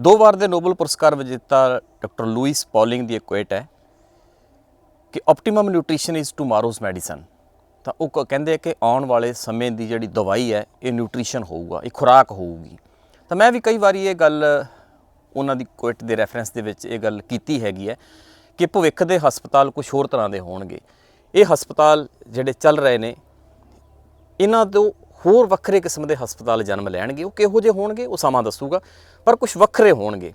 ਦੋ ਵਾਰ ਦੇ ਨੋਬਲ ਪੁਰਸਕਾਰ ਵਿਜੇਤਾ ਡਾਕਟਰ ਲੂਇਸ ਪੌਲਿੰਗ ਦੀ ਇੱਕ ਕੁਇਟ ਹੈ ਕਿ optimum nutrition is tomorrow's medicine. ਤਾਂ ਉਹ ਕ- ਕਹਿੰਦੇ ਆ ਕਿ ਆਉਣ ਵਾਲੇ ਸਮੇਂ ਦੀ ਜਿਹੜੀ ਦਵਾਈ ਹੈ, ਇਹ ਨਿਊਟ੍ਰੀਸ਼ਨ ਹੋਊਗਾ, ਇਹ ਖੁਰਾਕ ਹੋਊਗੀ। ਤਾਂ ਮੈਂ ਵੀ ਕਈ ਵਾਰੀ ਇਹ ਗੱਲ ਉਹਨਾਂ ਦੀ ਕੁਇਟ ਦੇ ਰੈਫਰੈਂਸ ਦੇ ਵਿੱਚ ਇਹ ਗੱਲ ਕੀਤੀ ਹੈਗੀ ਹੈ ਕਿ ਭਵਿੱਖ ਦੇ ਹਸਪਤਾਲ ਕੁਝ ਹੋਰ ਤਰ੍ਹਾਂ ਦੇ ਹੋਣਗੇ। ਇਹ ਹਸਪਤਾਲ ਜਿਹੜੇ ਚੱਲ ਰਹੇ ਨੇ, ਇਹਨਾਂ ਤੋਂ ਹੋਰ ਵੱਖਰੇ ਕਿਸਮ ਦੇ ਹਸਪਤਾਲ ਜਨਮ ਲੈਣਗੇ, ਉਹ ਕਿਹੋ ਜਿਹੇ ਹੋਣਗੇ, ਉਹ ਸਮਾਂ ਦੱਸੂਗਾ, ਪਰ ਕੁਝ ਵੱਖਰੇ ਹੋਣਗੇ।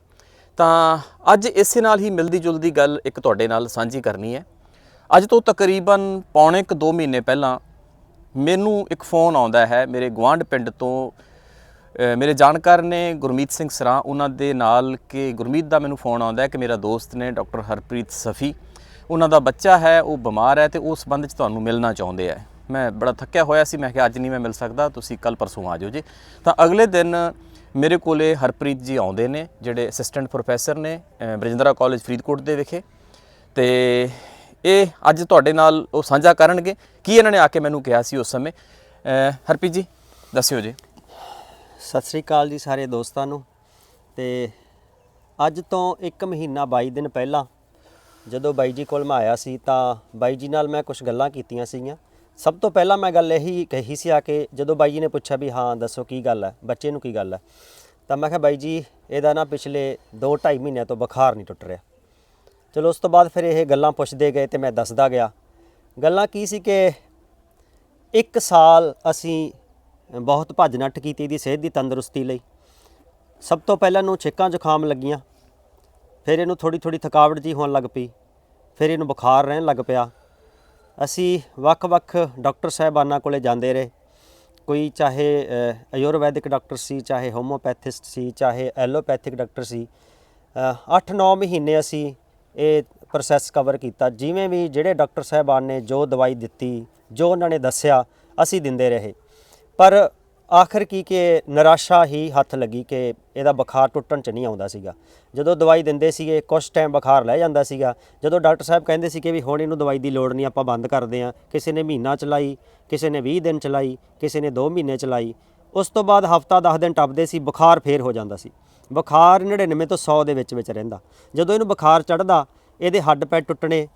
ਤਾਂ ਅੱਜ ਇਸੇ ਨਾਲ ਹੀ ਮਿਲਦੀ ਜੁਲਦੀ ਗੱਲ ਇੱਕ ਤੁਹਾਡੇ ਨਾਲ ਸਾਂਝੀ ਕਰਨੀ ਹੈ। ਅੱਜ ਤੋਂ ਤਕਰੀਬਨ ਪੌਣੇ ਕੁ 2 ਮਹੀਨੇ ਪਹਿਲਾਂ ਮੈਨੂੰ ਇੱਕ ਫੋਨ ਆਉਂਦਾ ਹੈ, ਮੇਰੇ ਗਵਾਂਢ ਪਿੰਡ ਤੋਂ ਮੇਰੇ ਜਾਣਕਾਰ ਨੇ ਗੁਰਮੀਤ ਸਿੰਘ ਸਰਾਂ, ਉਹਨਾਂ ਦੇ ਨਾਲ ਕਿ ਗੁਰਮੀਤ ਦਾ ਮੈਨੂੰ ਫੋਨ ਆਉਂਦਾ ਹੈ ਕਿ ਮੇਰਾ ਦੋਸਤ ਨੇ ਡਾਕਟਰ ਹਰਪ੍ਰੀਤ ਸਫੀ, ਉਹਨਾਂ ਦਾ ਬੱਚਾ ਹੈ, ਉਹ ਬਿਮਾਰ ਹੈ ਤੇ ਉਸ ਸੰਬੰਧ 'ਚ ਤੁਹਾਨੂੰ ਮਿਲਣਾ ਚਾਹੁੰਦੇ ਆ ਮੈਂ ਬੜਾ ਥੱਕਿਆ ਹੋਇਆ ਸੀ ਮੈਂ ਕਿਹਾ ਅੱਜ ਨਹੀਂ ਮੈਂ ਮਿਲ ਸਕਦਾ ਤੁਸੀਂ ਕੱਲ ਪਰਸੋਂ ਆ ਜਾਓ ਜੀ। ਤਾਂ ਅਗਲੇ ਦਿਨ ਮੇਰੇ ਕੋਲੇ ਹਰਪ੍ਰੀਤ ਜੀ ਆਉਂਦੇ ਨੇ ਜਿਹੜੇ ਅਸਿਸਟੈਂਟ ਪ੍ਰੋਫੈਸਰ ਨੇ ਅ, ਬਰਜਿੰਦਰਾ ਕਾਲਜ ਫਰੀਦਕੋਟ ਦੇ ਵਿਖੇ। ਤੇ ਇਹ ਅੱਜ ਤੁਹਾਡੇ ਨਾਲ ਉਹ ਸਾਂਝਾ ਕਰਨਗੇ। ਕੀ ਇਹਨਾਂ ਨੇ ਆ ਕੇ ਮੈਨੂੰ ਕਿਹਾ ਸੀ ਉਸ ਸਮੇਂ? ਹਰਪ੍ਰੀਤ ਜੀ ਦੱਸਿਓ ਜੀ। ਸਤਿ ਸ੍ਰੀ ਅਕਾਲ ਜੀ ਸਾਰੇ ਦੋਸਤਾਂ ਨੂੰ। ਤੇ ਅੱਜ ਤੋਂ 1 ਮਹੀਨਾ 22 ਦਿਨ ਪਹਿਲਾਂ ਜਦੋਂ ਬਾਈ ਜੀ ਕੋਲ ਮੈਂ ਆਇਆ ਸੀ ਤਾਂ ਬਾਈ ਜੀ ਨਾਲ ਮੈਂ ਕੁਝ ਗੱਲਾਂ ਕੀਤੀਆਂ ਸੀਗੀਆਂ। ਸਭ ਤੋਂ ਪਹਿਲਾਂ ਮੈਂ ਗੱਲ ਇਹੀ ਕਹੀ ਸੀ ਆ ਕੇ, ਜਦੋਂ ਬਾਈ ਜੀ ਨੇ ਪੁੱਛਿਆ ਵੀ ਹਾਂ, ਦੱਸੋ ਕੀ ਗੱਲ ਹੈ, ਬੱਚੇ ਨੂੰ ਕੀ ਗੱਲ ਹੈ, ਤਾਂ ਮੈਂ ਕਿਹਾ ਬਾਈ ਜੀ, ਇਹਦਾ ਨਾ ਪਿਛਲੇ 2-2.5 ਮਹੀਨਿਆਂ ਤੋਂ ਬੁਖਾਰ ਨਹੀਂ ਟੁੱਟ ਰਿਹਾ। ਚਲੋ, ਉਸ ਤੋਂ ਬਾਅਦ ਫਿਰ ਇਹ ਗੱਲਾਂ ਪੁੱਛਦੇ ਗਏ ਤੇ ਮੈਂ ਦੱਸਦਾ ਗਿਆ। ਗੱਲਾਂ ਕੀ ਸੀ ਕਿ ਇੱਕ ਸਾਲ ਅਸੀਂ ਬਹੁਤ ਭੱਜ ਨੱਠ ਕੀਤੀ ਦੀ ਸਿਹਤ ਦੀ ਤੰਦਰੁਸਤੀ ਲਈ। ਸਭ ਤੋਂ ਪਹਿਲਾਂ ਨੂੰ ਛਿੱਕਾਂ ਜ਼ੁਕਾਮ ਲੱਗੀਆਂ, ਫਿਰ ਇਹਨੂੰ ਥੋੜੀ ਥੋੜੀ ਥਕਾਵਟ ਜੀ ਹੋਣ ਲੱਗ ਪਈ, ਫਿਰ ਇਹਨੂੰ ਬੁਖਾਰ ਰਹਿਣ ਲੱਗ ਪਿਆ। ਅਸੀਂ ਵੱਖ-ਵੱਖ ਡਾਕਟਰ ਸਾਹਿਬਾਨਾਂ ਕੋਲੇ ਜਾਂਦੇ ਰਹੇ। ਕੋਈ ਚਾਹੇ ਆਯੁਰਵੈਦਿਕ ਡਾਕਟਰ ਸੀ, ਚਾਹੇ ਹੋਮੋਪੈਥਿਸਟ ਸੀ, ਚਾਹੇ ਐਲੋਪੈਥਿਕ ਡਾਕਟਰ ਸੀ 8-9 ਮਹੀਨੇ ਅਸੀਂ ਇਹ ਪ੍ਰੋਸੈਸ ਕਵਰ ਕੀਤਾ। ਜਿਵੇਂ ਵੀ ਜਿਹੜੇ ਡਾਕਟਰ ਸਾਹਿਬਾਨ ਨੇ ਜੋ ਦਵਾਈ ਦਿੱਤੀ, ਜੋ ਉਹਨਾਂ ਨੇ ਦੱਸਿਆ, ਅਸੀਂ ਦਿੰਦੇ ਰਹੇ। ਪਰ ਆਖਰ ਕੀ ਕਿ ਨਿਰਾਸ਼ਾ ਹੀ ਹੱਥ ਲੱਗੀ ਕਿ ਇਹਦਾ ਬੁਖਾਰ ਟੁੱਟਣ ਚ ਨਹੀਂ ਆਉਂਦਾ ਸੀਗਾ। ਜਦੋਂ ਦਵਾਈ ਦਿੰਦੇ ਸੀਗੇ ਕੁਝ ਟਾਈਮ ਬੁਖਾਰ ਲੈ ਜਾਂਦਾ ਸੀਗਾ। ਜਦੋਂ ਡਾਕਟਰ ਸਾਹਿਬ ਕਹਿੰਦੇ ਸੀ ਕਿ ਵੀ ਹੁਣ ਇਹਨੂੰ ਦਵਾਈ ਦੀ ਲੋੜ ਨਹੀਂ ਆਪਾਂ ਬੰਦ ਕਰਦੇ ਹਾਂ। ਕਿਸੇ ਨੇ ਮਹੀਨਾ ਚਲਾਈ ਕਿਸੇ ਨੇ 20 ਦਿਨ ਚਲਾਈ ਕਿਸੇ ਨੇ 2 ਮਹੀਨੇ ਚਲਾਈ। ਉਸ ਤੋਂ ਬਾਅਦ ਹਫਤਾ 10 ਦਿਨ ਟੱਪਦੇ ਸੀ ਬੁਖਾਰ ਫੇਰ ਹੋ ਜਾਂਦਾ ਸੀ। ਬੁਖਾਰ 99 ਤੋਂ 100 ਦੇ ਵਿੱਚ ਵਿੱਚ ਰਹਿੰਦਾ। ਜਦੋਂ ਇਹਨੂੰ ਬੁਖਾਰ ਚੜਦਾ ਇਹਦੇ ਹੱਡ ਪੈਰ ਟੁੱਟਣੇ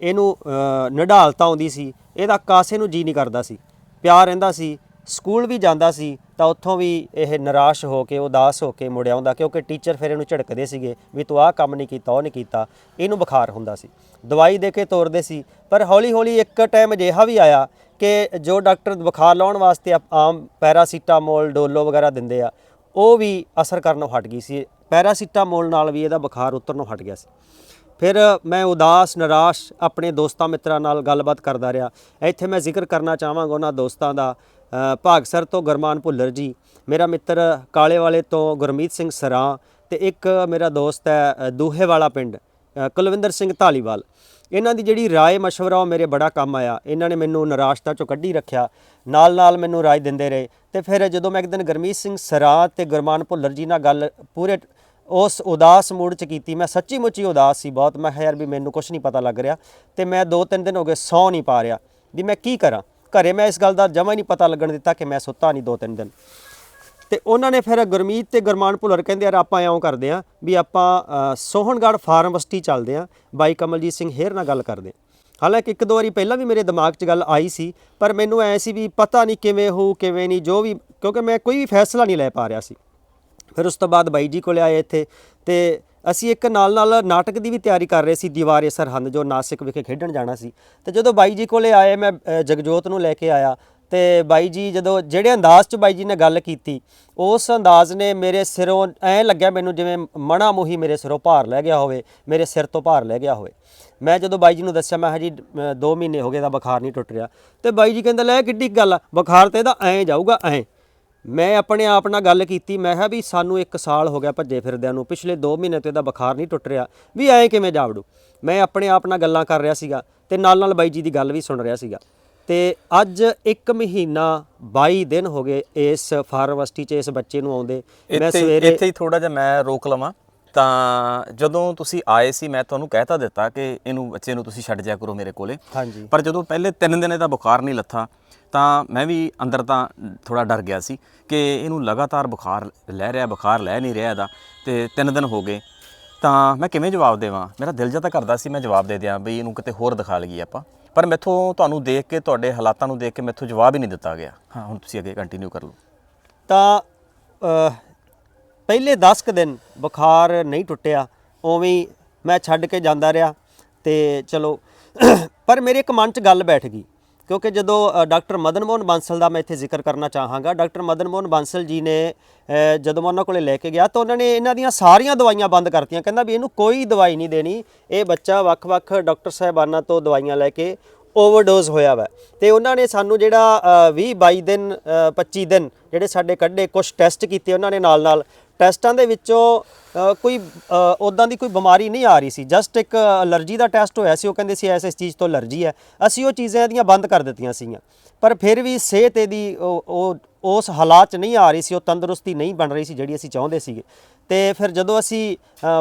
ਇਹਨੂੰ ਅ, ਨਿਢਾਲਤਾ ਆਉਂਦੀ ਸੀ ਇਹਦਾ ਕਾਸੇ ਨੂੰ ਜੀ ਨਹੀਂ ਕਰਦਾ ਸੀ। ਪਿਆਰ ਰਹਿੰਦਾ ਸੀ ਸਕੂਲ ਵੀ ਜਾਂਦਾ ਸੀ ਤਾਂ ਉੱਥੋਂ ਵੀ ਇਹ ਨਿਰਾਸ਼ ਹੋ ਕੇ, ਉਦਾਸ ਹੋ ਕੇ ਮੁੜ ਆਉਂਦਾ ਕਿਉਂਕਿ ਟੀਚਰ ਫਿਰ ਇਹਨੂੰ ਝਿੜਕਦੇ ਸੀਗੇ ਵੀ ਤੂੰ ਆਹ ਕੰਮ ਨਹੀਂ ਕੀਤਾ, ਉਹ ਨਹੀਂ ਕੀਤਾ। ਇਹਨੂੰ ਬੁਖਾਰ ਹੁੰਦਾ ਸੀ। ਦਵਾਈ ਦੇ ਕੇ ਤੋਰਦੇ ਸੀ। ਪਰ ਹੌਲੀ ਹੌਲੀ ਇੱਕ ਟਾਈਮ ਅਜਿਹਾ ਵੀ ਆਇਆ ਕਿ ਜੋ ਡਾਕਟਰ ਬੁਖਾਰ ਲਾਉਣ ਵਾਸਤੇ ਆਪ- ਆਮ ਪੈਰਾਸੀਟਾਮੋਲ, ਡੋਲੋ ਵਗੈਰਾ ਦਿੰਦੇ ਆ, ਉਹ ਵੀ ਅਸਰ ਕਰਨੋਂ ਹਟ ਗਈ ਸੀ। ਪੈਰਾਸੀਟਾਮੋਲ ਨਾਲ ਵੀ ਇਹਦਾ ਬੁਖਾਰ ਉਤਰਨੋਂ ਹਟ ਗਿਆ ਸੀ। ਫਿਰ ਮੈਂ ਉਦਾਸ, ਨਿਰਾਸ਼ ਆਪਣੇ ਦੋਸਤਾਂ ਮਿੱਤਰਾਂ ਨਾਲ ਗੱਲਬਾਤ ਕਰਦਾ ਰਿਹਾ। ਇੱਥੇ ਮੈਂ ਜ਼ਿਕਰ ਕਰਨਾ ਚਾਹਾਂਗਾ ਉਹਨਾਂ ਦੋਸਤਾਂ ਦਾ ਭਾਗਸਰ ਤੋਂ ਗਰਮਾਨ ਭੁੱਲਰ ਜੀ, ਮੇਰਾ ਮਿੱਤਰ ਕਾਲੇ ਵਾਲੇ ਤੋਂ ਗੁਰਮੀਤ ਸਿੰਘ ਸਰਾਂ ਤੇ ਇੱਕ ਮੇਰਾ ਦੋਸਤ ਹੈ ਦੂਹੇ ਵਾਲਾ ਪਿੰਡ ਕੁਲਵਿੰਦਰ ਸਿੰਘ ਧਾਲੀਵਾਲ। ਇਹਨਾਂ ਦੀ ਜਿਹੜੀ ਰਾਏ مشਵਰਾ ਉਹ ਮੇਰੇ ਬੜਾ ਕੰਮ ਆਇਆ। ਇਹਨਾਂ ਨੇ ਮੈਨੂੰ ਨਿਰਾਸ਼ਤਾ ਚੋਂ ਕੱਢੀ ਰੱਖਿਆ। ਨਾਲ ਨਾਲ ਮੈਨੂੰ ਰਾਏ ਦਿੰਦੇ ਰਹੇ। ਤੇ ਫਿਰ ਜਦੋਂ ਮੈਂ ਇੱਕ ਦਿਨ ਗਰਮੀਤ ਸਿੰਘ ਸਰਾ ਤੇ ਗੁਰਮਾਨ ਭੁੱਲਰ ਜੀ ਨਾਲ ਗੱਲ ਪੂਰੇ ਉਸ ਉਦਾਸ ਮੂਡ ਚ ਕੀਤੀ। ਮੈਂ ਸੱਚੀ ਮੁੱਚੀ ਉਦਾਸ ਸੀ ਬਹੁਤ। ਮੈਂ ਯਾਰ ਵੀ ਮੈਨੂੰ ਕੁਝ ਨਹੀਂ ਪਤਾ ਲੱਗ ਰਿਹਾ ਤੇ ਮੈਂ ਦੋ ਤਿੰਨ ਦਿਨ ਹੋ ਗਏ ਸੌ ਨਹੀਂ ਪਾ ਰਿਹਾ। ਵੀ ਮੈਂ ਕੀ ਕਰਾਂ? ਘਰੇ ਮੈਂ ਇਸ ਗੱਲ ਦਾ ਜਮਾ ਹੀ ਨਹੀਂ ਪਤਾ ਲੱਗਣ ਦਿੱਤਾ ਕਿ ਮੈਂ ਸੁੱਤਾ ਨਹੀਂ ਦੋ ਤਿੰਨ ਦਿਨ ਤੇ ਉਹਨਾਂ ਨੇ ਫਿਰ ਗੁਰਮੀਤ ਤੇ ਗੁਰਮਾਨ ਭੁੱਲਰ ਕਹਿੰਦੇ ਯਾਰ ਆਪਾਂ ਇਉਂ ਕਰਦੇ ਆਂ ਵੀ ਆਪਾਂ ਅ, ਸੋਹਣਗੜ੍ਹ ਫਾਰਮਸਿਟੀ ਚੱਲਦੇ ਆਂ ਬਾਈ ਕਮਲਜੀਤ ਸਿੰਘ ਹੇਰ ਨਾਲ ਗੱਲ ਕਰਦੇ ਆਂ। ਹਾਲਾਂਕਿ ਇੱਕ ਦੋ ਵਾਰੀ ਪਹਿਲਾਂ ਵੀ ਮੇਰੇ ਦਿਮਾਗ 'ਚ ਗੱਲ ਆਈ ਸੀ ਪਰ ਮੈਨੂੰ ਐ ਸੀ ਵੀ ਪਤਾ ਨਹੀਂ ਕਿਵੇਂ ਹੋ ਕਿਵੇਂ ਨਹੀਂ ਜੋ ਵੀ ਕਿਉਂਕਿ ਮੈਂ ਕੋਈ ਵੀ ਫੈਸਲਾ ਨਹੀਂ ਲੈ ਪਾ ਰਿਹਾ ਸੀ ਫਿਰ ਉਸ ਤੋਂ ਬਾਅਦ ਬਾਈ ਜੀ ਕੋਲੇ ਆਏ ਇੱਥੇ ਤੇ ਅਸੀਂ ਇੱਕ ਨਾਲ ਨਾਲ ਨਾਟਕ ਦੀ ਵੀ ਤਿਆਰੀ ਕਰ ਰਹੇ ਸੀ ਦੀਵਾਰੇ ਸਰਹੰਦ ਜੋ ਨਾਸਿਕ ਵਿਖੇ ਖੇਡਣ ਜਾਣਾ ਸੀ। ਤੇ ਜਦੋਂ ਬਾਈ ਜੀ ਕੋਲੇ ਆਏ ਮੈਂ ਅ, ਜਗਜੋਤ ਨੂੰ ਲੈ ਕੇ ਆਇਆ ਤੇ ਬਾਈ ਜੀ ਜਦੋਂ ਜਿਹੜੇ ਅੰਦਾਜ਼ 'ਚ ਬਾਈ ਜੀ ਨੇ ਗੱਲ ਕੀਤੀ ਉਸ ਅੰਦਾਜ਼ ਨੇ ਮੇਰੇ ਸਿਰੋਂ ਐ ਲੱਗਿਆ ਮੈਨੂੰ ਜਿਵੇਂ ਮਣਾ ਮੋਹੀ ਮੇਰੇ ਸਿਰੋਂ ਭਾਰ ਲੈ ਗਿਆ ਹੋਵੇ ਮੇਰੇ ਸਿਰ ਤੋਂ ਭਾਰ ਲੈ ਗਿਆ ਹੋਵੇ। ਮੈਂ ਜਦੋਂ ਬਾਈ ਜੀ ਨੂੰ ਦੱਸਿਆ ਮੈਂ ਕਿਹਾ ਜੀ 2 ਮਹੀਨੇ ਹੋ ਗਏ ਦਾ ਬੁਖਾਰ ਨਹੀਂ ਟੁੱਟ ਰਿਹਾ। ਤੇ ਬਾਈ ਜੀ ਕਹਿੰਦਾ ਲੈ ਕਿੱਡੀ ਕੁ ਗੱਲ ਆ ਬੁਖਾਰ ਤੇ ਇਹਦਾ ਐਂ ਜਾਊਗਾ ਐਂ। ਮੈਂ ਆਪਣੇ ਆਪ ਨਾਲ ਗੱਲ ਕੀਤੀ ਮੈਂ ਕਿਹਾ ਵੀ ਸਾਨੂੰ 1 ਸਾਲ ਹੋ ਗਿਆ ਭੱਜੇ ਫਿਰਦਿਆਂ ਨੂੰ ਪਿਛਲੇ 2 ਮਹੀਨੇ ਤੋਂ ਇਹਦਾ ਬੁਖਾਰ ਨਹੀਂ ਟੁੱਟ ਰਿਹਾ ਵੀ ਐਂ ਕਿਵੇਂ ਜਾਵੜੂ ਮੈਂ ਆਪਣੇ ਆਪ ਨਾਲ ਗੱਲਾਂ ਕਰ ਰਿਹਾ ਸੀਗਾ ਤੇ ਨਾਲ ਨਾਲ ਬਾਈ ਜੀ ਦੀ ਗੱਲ ਵੀ ਸੁਣ ਰਿਹਾ ਸੀਗਾ। ਤੇ ਅੱਜ 1 ਮਹੀਨਾ 22 ਦਿਨ ਹੋ ਗਏ ਇਸ ਫਾਰਮਸਿਟੀ 'ਚ ਇਸ ਬੱਚੇ ਨੂੰ ਆਉਂਦੇ। ਮੈਂ ਸਵੇਰੇ ਇੱਥੇ ਹੀ ਥੋੜਾ ਜਿਹਾ ਮੈਂ ਰੋਕ ਲਵਾਂ। ਤਾਂ ਜਦੋਂ ਤੁਸੀਂ ਆਏ ਸੀ ਮੈਂ ਤੁਹਾਨੂੰ ਕਹਿਤਾ ਦਿੱਤਾ ਕਿ ਇਹਨੂੰ ਬੱਚੇ ਨੂੰ ਤੁਸੀਂ ਛੱਡ ਜਾ ਕਰੋ ਮੇਰੇ ਕੋਲੇ। ਹਾਂਜੀ। ਪਰ ਜਦੋਂ ਪਹਿਲੇ 3 ਦਿਨ ਇਹਦਾ ਬੁਖਾਰ ਨਹੀਂ ਲੱਥਾ ਤਾਂ ਮੈਂ ਵੀ ਅੰਦਰ ਤਾਂ ਥੋੜਾ ਡਰ ਗਿਆ ਸੀ ਕਿ ਇਹਨੂੰ ਲਗਾਤਾਰ ਬੁਖਾਰ ਲੈ ਰਿਹਾ, ਬੁਖਾਰ ਲੈ ਨਹੀਂ ਰਿਹਾ ਇਹਦਾ ਤੇ ਤਿੰਨ ਦਿਨ ਹੋ ਗਏ। ਤਾਂ ਮੈਂ ਕਿਵੇਂ ਜਵਾਬ ਦੇਵਾਂ? ਮੇਰਾ ਦਿਲ ਜਾਂ ਤਾਂ ਕਰਦਾ ਸੀ ਮੈਂ ਜਵਾਬ ਦੇ ਦਿਆਂ ਵੀ ਇਹਨੂੰ ਕਿਤੇ ਹੋਰ ਦਿਖਾ ਲਈਏ ਆਪਾਂ। ਪਰ ਮੈਥੋਂ ਤੁਹਾਨੂੰ ਦੇਖ ਕੇ, ਤੁਹਾਡੇ ਹਾਲਾਤਾਂ ਨੂੰ ਦੇਖ ਕੇ ਮੈਥੋਂ ਜਵਾਬ ਹੀ ਨਹੀਂ ਦਿੱਤਾ ਗਿਆ। ਹਾਂ, ਹੁਣ ਤੁਸੀਂ ਅੱਗੇ ਕੰਟੀਨਿਊ ਕਰ ਲਓ। ਤਾਂ ਪਹਿਲੇ 10 ਕੁ ਦਿਨ ਬੁਖਾਰ ਨਹੀਂ ਟੁੱਟਿਆ, ਉਵੇਂ ਹੀ ਮੈਂ ਛੱਡ ਕੇ ਜਾਂਦਾ ਰਿਹਾ ਤੇ ਚਲੋ। ਪਰ ਮੇਰੇ ਇੱਕ ਮਨ 'ਚ ਗੱਲ ਬੈਠ ਗਈ। ਕਿਉਂਕਿ ਜਦੋਂ ਡਾਕਟਰ ਮਦਨ ਮੋਹਨ ਬਾਂਸਲ ਦਾ ਮੈਂ ਇੱਥੇ ਜ਼ਿਕਰ ਕਰਨਾ ਚਾਹਾਂਗਾ, ਡਾਕਟਰ ਮਦਨ ਮੋਹਨ ਬਾਂਸਲ ਜੀ ਨੇ ਜਦੋਂ ਮੈਂ ਉਹਨਾਂ ਕੋਲੇ ਲੈ ਕੇ ਗਿਆ ਤਾਂ ਉਹਨਾਂ ਨੇ ਇਹਨਾਂ ਦੀਆਂ ਸਾਰੀਆਂ ਦਵਾਈਆਂ ਬੰਦ ਕਰਤੀਆਂ। ਕਹਿੰਦਾ ਵੀ ਇਹਨੂੰ ਕੋਈ ਦਵਾਈ ਨਹੀਂ ਦੇਣੀ, ਇਹ ਬੱਚਾ ਵੱਖ-ਵੱਖ ਡਾਕਟਰ ਸਾਹਿਬਾਨਾਂ ਤੋਂ ਦਵਾਈਆਂ ਲੈ ਕੇ ਓਵਰਡੋਜ਼ ਹੋਇਆ ਵਾ। ਤੇ ਉਹਨਾਂ ਨੇ ਸਾਨੂੰ ਜਿਹੜਾ ਅ, 20 22 ਦਿਨ ਅ, 25 ਦਿਨ ਜਿਹੜੇ ਸਾਡੇ ਕੱਢੇ ਕੁਝ ਟੈਸਟ ਕੀਤੇ ਉਹਨਾਂ ਨੇ ਨਾਲ ਨਾਲ। ਟੈਸਟਾਂ ਦੇ ਵਿੱਚੋਂ ਕੋਈ ਉਦਾਂ ਦੀ ਕੋਈ ਬਿਮਾਰੀ ਨਹੀਂ ਆ ਰਹੀ ਸੀ। ਜਸਟ ਇੱਕ ਅਲਰਜੀ ਦਾ ਟੈਸਟ ਹੋਇਆ ਸੀ। ਉਹ ਕਹਿੰਦੇ ਸੀ ਐਸ ਇਸ ਚੀਜ਼ ਤੋਂ ਅਲਰਜੀ ਹੈ। ਅਸੀਂ ਉਹ ਚੀਜ਼ਾਂ ਇਹਦੀਆਂ ਬੰਦ ਕਰ ਦਿੱਤੀਆਂ ਸੀਗੀਆਂ। ਪਰ ਫਿਰ ਵੀ ਸਿਹਤ ਇਹਦੀ ਉਹ ਉਸ ਹਾਲਾਤ 'ਚ ਨਹੀਂ ਆ ਰਹੀ ਸੀ। ਉਹ ਤੰਦਰੁਸਤੀ ਨਹੀਂ ਬਣ ਰਹੀ ਸੀ ਜਿਹੜੀ ਅਸੀਂ ਚਾਹੁੰਦੇ ਸੀਗੇ। ਤੇ ਫਿਰ ਜਦੋਂ ਅਸੀਂ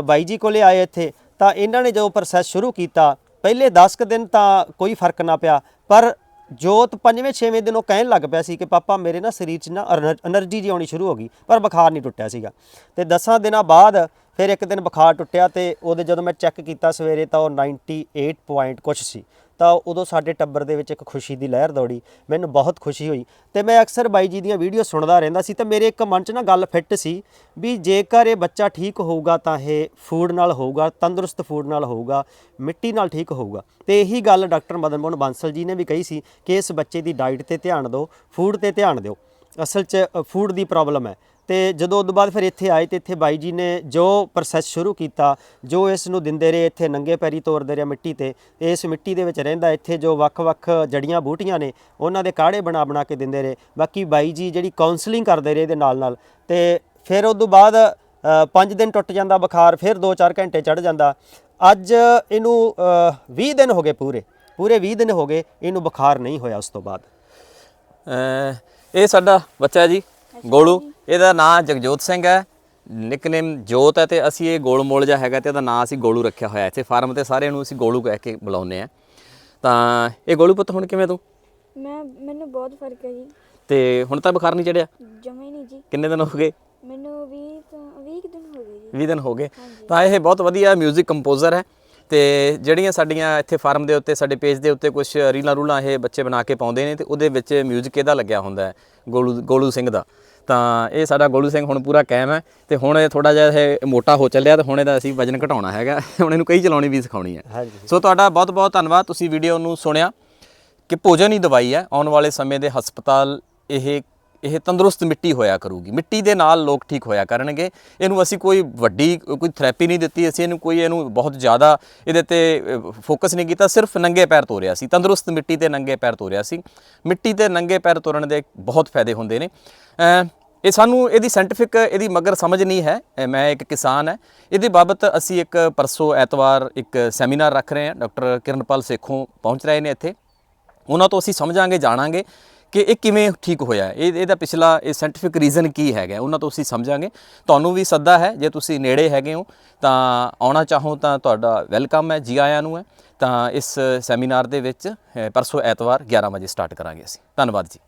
ਬਾਈ ਜੀ ਕੋਲੇ ਆਏ ਇੱਥੇ ਤਾਂ ਇਹਨਾਂ ਨੇ ਜੋ ਪ੍ਰੋਸੈਸ ਸ਼ੁਰੂ ਕੀਤਾ ਪਹਿਲੇ 10 ਕ ਦਿਨ ਤਾਂ ਕੋਈ ਫ਼ਰਕ ਨਾ ਪਿਆ, ਪਰ ਜੋਤ 5ਵੇਂ 6ਵੇਂ ਦਿਨ ਉਹ ਕਹਿਣ ਲੱਗ ਪਿਆ ਸੀ ਕਿ ਪਾਪਾ ਮੇਰੇ ਨਾ ਸਰੀਰ 'ਚ ਨਾ એનર્ਜੀ ਜੀ ਆਉਣੀ ਸ਼ੁਰੂ ਹੋ ਗਈ, ਪਰ ਬੁਖਾਰ ਨਹੀਂ ਟੁੱਟਿਆ ਸੀਗਾ। ਤੇ 10 ਦਿਨਾਂ ਬਾਅਦ ਫਿਰ ਇੱਕ ਦਿਨ ਬੁਖਾਰ ਟੁੱਟਿਆ ਤੇ ਉਹਦੇ ਜਦੋਂ ਮੈਂ ਚੈੱਕ ਕੀਤਾ ਸਵੇਰੇ ਤਾਂ ਉਹ 98 ਪੁਆਇੰਟ ਕੁਝ ਸੀ। ਤਾਂ ਉਦੋਂ ਸਾਡੇ ਟੱਬਰ ਦੇ ਵਿੱਚ ਇੱਕ ਖੁਸ਼ੀ ਦੀ ਲਹਿਰ ਦੌੜੀ। ਮੈਨੂੰ ਬਹੁਤ ਖੁਸ਼ੀ ਹੋਈ ਤੇ ਮੈਂ ਅਕਸਰ ਬਾਈ ਜੀ ਦੀਆਂ ਵੀਡੀਓ ਸੁਣਦਾ ਰਹਿੰਦਾ ਸੀ ਤਾਂ ਮੇਰੇ ਇੱਕ ਮਨ 'ਚ ਨਾ ਗੱਲ ਫਿੱਟ ਸੀ ਵੀ ਜੇਕਰ ਇਹ ਬੱਚਾ ਠੀਕ ਹੋਊਗਾ ਤਾਂ ਇਹ ਫੂਡ ਨਾਲ ਹੋਊਗਾ, ਤੰਦਰੁਸਤ ਫੂਡ ਨਾਲ ਹੋਊਗਾ, ਮਿੱਟੀ ਨਾਲ ਠੀਕ ਹੋਊਗਾ। ਤੇ ਇਹੀ ਗੱਲ ਡਾਕਟਰ ਮਦਨ ਮੋਹਨ ਬਾਂਸਲ ਜੀ ਨੇ ਵੀ ਕਹੀ ਸੀ ਕਿ ਇਸ ਬੱਚੇ ਦੀ ਡਾਈਟ ਤੇ ਧਿਆਨ ਦਿਓ ਫੂਡ ਤੇ ਧਿਆਨ ਦਿਓ। ਅਸਲ 'ਚ ਫੂਡ ਦੀ ਪ੍ਰੋਬਲਮ ਹੈ। ਤੇ ਜਦੋਂ ਉਦੋਂ ਬਾਅਦ ਫਿਰ ਇੱਥੇ ਆਏ ਤੇ ਇੱਥੇ ਬਾਈ ਜੀ ਨੇ ਜੋ ਪ੍ਰੋਸੈਸ ਸ਼ੁਰੂ ਕੀਤਾ ਜੋ ਇਸ ਨੂੰ ਦਿੰਦੇ ਰਹੇ ਇੱਥੇ ਨੰਗੇ ਪੈਰੀ ਤੋਰਦੇ ਰਹੇ ਮਿੱਟੀ ਤੇ ਇਸ ਮਿੱਟੀ ਦੇ ਵਿੱਚ ਰਹਿੰਦਾ ਇੱਥੇ ਜੋ ਵੱਖ-ਵੱਖ ਜੜੀਆਂ ਬੂਟੀਆਂ ਨੇ ਉਹਨਾਂ ਦੇ ਕਾੜੇ ਬਣਾ ਬਣਾ ਕੇ ਦਿੰਦੇ ਰਹੇ। ਬਾਕੀ ਬਾਈ ਜੀ ਜਿਹੜੀ ਕਾਉਂਸਲਿੰਗ ਕਰਦੇ ਰਹੇ ਇਹਦੇ ਨਾਲ ਨਾਲ। ਤੇ ਫਿਰ ਉਦੋਂ ਬਾਅਦ 5 ਦਿਨ ਟੁੱਟ ਜਾਂਦਾ ਬੁਖਾਰ ਫਿਰ 2-4 ਘੰਟੇ ਚੜ ਜਾਂਦਾ। ਅੱਜ ਇਹਨੂੰ ਅ, 20 ਦਿਨ ਹੋ ਗਏ ਪੂਰੇ। ਪੂਰੇ 20 ਦਿਨ ਹੋ ਗਏ ਇਹਨੂੰ ਬੁਖਾਰ ਨਹੀਂ ਹੋਇਆ ਉਸ ਤੋਂ ਬਾਅਦ। ਇਹ ਸਾਡਾ ਬੱਚਾ ਜੀ। ਗੋਲੂ ਇਹਦਾ ਨਾਮ ਜਗਜੋਤ ਸਿੰਘ ਹੈ ਨਿਕਨੇਮ ਜੋਤ ਹੈ ਤੇ ਅਸੀਂ ਇਹ ਗੋਲ ਮੋਲ ਜਿਹਾ ਹੈਗਾ ਤੇ ਇਹਦਾ ਨਾਮ ਅਸੀਂ ਗੋਲੂ ਰੱਖਿਆ ਹੋਇਆ ਇੱਥੇ ਫਾਰਮ ਤੇ ਸਾਰਿਆਂ ਨੂੰ ਅਸੀਂ ਗੋਲੂ ਕਹਿ ਕੇ ਬੁਲਾਉਂਦੇ ਆ ਤਾਂ ਇਹ ਗੋਲੂ ਪੁੱਤ ਹੁਣ ਕਿਵੇਂ ਤੂੰ ਮੈਂ ਮੈਨੂੰ ਬਹੁਤ ਫਰਕ ਹੈ ਜੀ ਤੇ ਹੁਣ ਤਾਂ ਬੁਖਾਰ ਨਹੀਂ ਚੜਿਆ ਜਮਾ ਹੀ ਨਹੀਂ ਜੀ ਕਿੰਨੇ ਦਿਨ ਹੋ ਗਏ ਮੈਨੂੰ 20 ਤੋਂ 20 ਕੁ ਦਿਨ ਹੋ ਗਏ ਜੀ 20 ਦਿਨ ਹੋ ਗਏ ਤਾਂ ਇਹ ਬਹੁਤ ਵਧੀਆ 뮤직 ਕੰਪੋਜ਼ਰ ਹੈ ਤੇ ਜਿਹੜੀਆਂ ਸਾਡੀਆਂ ਇੱਥੇ ਫਾਰਮ ਦੇ ਉੱਤੇ ਸਾਡੇ ਪੇਜ ਦੇ ਉੱਤੇ ਕੁਝ ਰੀਲਾਂ ਰੂਲਾਂ ਇਹ ਬੱਚੇ ਬਣਾ ਕੇ ਪਾਉਂਦੇ ਨੇ ਤੇ ਉਹਦੇ ਵਿੱਚ 뮤직 ਇਹਦਾ ਲੱਗਿਆ ਹੁੰਦਾ ਹੈ ਗੋਲੂ ਗੋਲੂ ਸਿੰਘ ਦਾ ਤਾਂ ਇਹ ਸਾਡਾ ਗੋਲੂ ਸਿੰਘ ਹੁਣ ਪੂਰਾ ਕਾਇਮ ਹੈ ਤੇ ਹੁਣ ਇਹ ਥੋੜਾ ਜਿਹਾ ਇਹ ਮੋਟਾ ਹੋ ਚੱਲਿਆ ਤੇ ਹੁਣ ਇਹਦਾ ਅਸੀਂ ਵਜਨ ਘਟਾਉਣਾ ਹੈਗਾ। ਹੁਣ ਇਹਨੂੰ ਕਈ ਚਲਾਉਣੀ ਵੀ ਸਿਖਾਉਣੀ ਹੈ। ਸੋ ਤੁਹਾਡਾ ਬਹੁਤ ਬਹੁਤ ਧੰਨਵਾਦ ਤੁਸੀਂ ਵੀਡੀਓ ਨੂੰ ਸੁਣਿਆ ਕਿ ਭੋਜਨ ਹੀ ਦਵਾਈ ਹੈ। ਆਉਣ ਵਾਲੇ ਸਮੇਂ ਦੇ ਹਸਪਤਾਲ ਇਹ ਇਹ ਤੰਦਰੁਸਤ ਮਿੱਟੀ ਹੋਇਆ ਕਰੂਗੀ। ਮਿੱਟੀ ਦੇ ਨਾਲ ਲੋਕ ਠੀਕ ਹੋਇਆ ਕਰਨਗੇ। ਇਹਨੂੰ ਅਸੀਂ ਕੋਈ ਵੱਡੀ ਕੋਈ ਥੈਰੇਪੀ ਨਹੀਂ ਦਿੱਤੀ। ਅਸੀਂ ਇਹਨੂੰ ਕੋਈ ਇਹਨੂੰ ਬਹੁਤ ਜ਼ਿਆਦਾ ਇਹਦੇ ਤੇ ਫੋਕਸ ਨਹੀਂ ਕੀਤਾ। ਸਿਰਫ ਨੰਗੇ ਪੈਰ ਤੋਰਿਆ ਸੀ। ਤੰਦਰੁਸਤ ਮਿੱਟੀ ਤੇ ਨੰਗੇ ਪੈਰ ਤੋਰਿਆ ਸੀ। ਮਿੱਟੀ ਤੇ ਨੰਗੇ ਪੈਰ ਤੋਰਨ ਦੇ ਬਹੁਤ ਫਾਇਦੇ ਹੁੰਦੇ ਨੇ। ਇਹ ਸਾਨੂੰ ਇਹਦੀ ਸਾਇੰਟੀਫਿਕ ਇਹਦੀ ਮਗਰ ਸਮਝ ਨਹੀਂ ਹੈ। ਮੈਂ ਇੱਕ ਕਿਸਾਨ ਹੈ। ਇਹਦੇ ਬਾਬਤ ਅਸੀਂ ਇੱਕ ਪਰਸੋਂ ਐਤਵਾਰ ਇੱਕ ਸੈਮੀਨਾਰ ਰੱਖ ਰਹੇ ਹਾਂ। ਡਾਕਟਰ ਕਿਰਨਪਾਲ ਸੇਖੋਂ ਪਹੁੰਚ ਰਹੇ ਨੇ ਇੱਥੇ। ਉਹਨਾਂ ਤੋਂ ਅਸੀਂ ਸਮਝਾਂਗੇ, ਜਾਣਾਂਗੇ ਕਿ ਇਹ ਕਿਵੇਂ ਠੀਕ ਹੋਇਆ। ਇਹ, ਇਹਦਾ ਪਿਛਲਾ, ਇਹ ਸਾਇੰਟੀਫਿਕ ਰੀਜ਼ਨ ਕੀ ਹੈਗਾ ਉਹਨਾਂ ਤੋਂ ਅਸੀਂ ਸਮਝਾਂਗੇ। ਤੁਹਾਨੂੰ ਵੀ ਸੱਦਾ ਹੈ, ਜੇ ਤੁਸੀਂ ਨੇੜੇ ਹੈਗੇ ਹੋ, ਤਾਂ ਆਉਣਾ ਚਾਹੋ ਤਾਂ ਤੁਹਾਡਾ ਵੈਲਕਮ ਹੈ, ਜੀ ਆਇਆਂ ਨੂੰ ਹੈ। ਤਾਂ ਇਸ ਸੈਮੀਨਾਰ ਦੇ ਵਿੱਚ ਪਰਸੋਂ ਐਤਵਾਰ 11 ਵਜੇ ਸਟਾਰਟ ਕਰਾਂਗੇ ਅਸੀਂ। ਧੰਨਵਾਦ ਜੀ।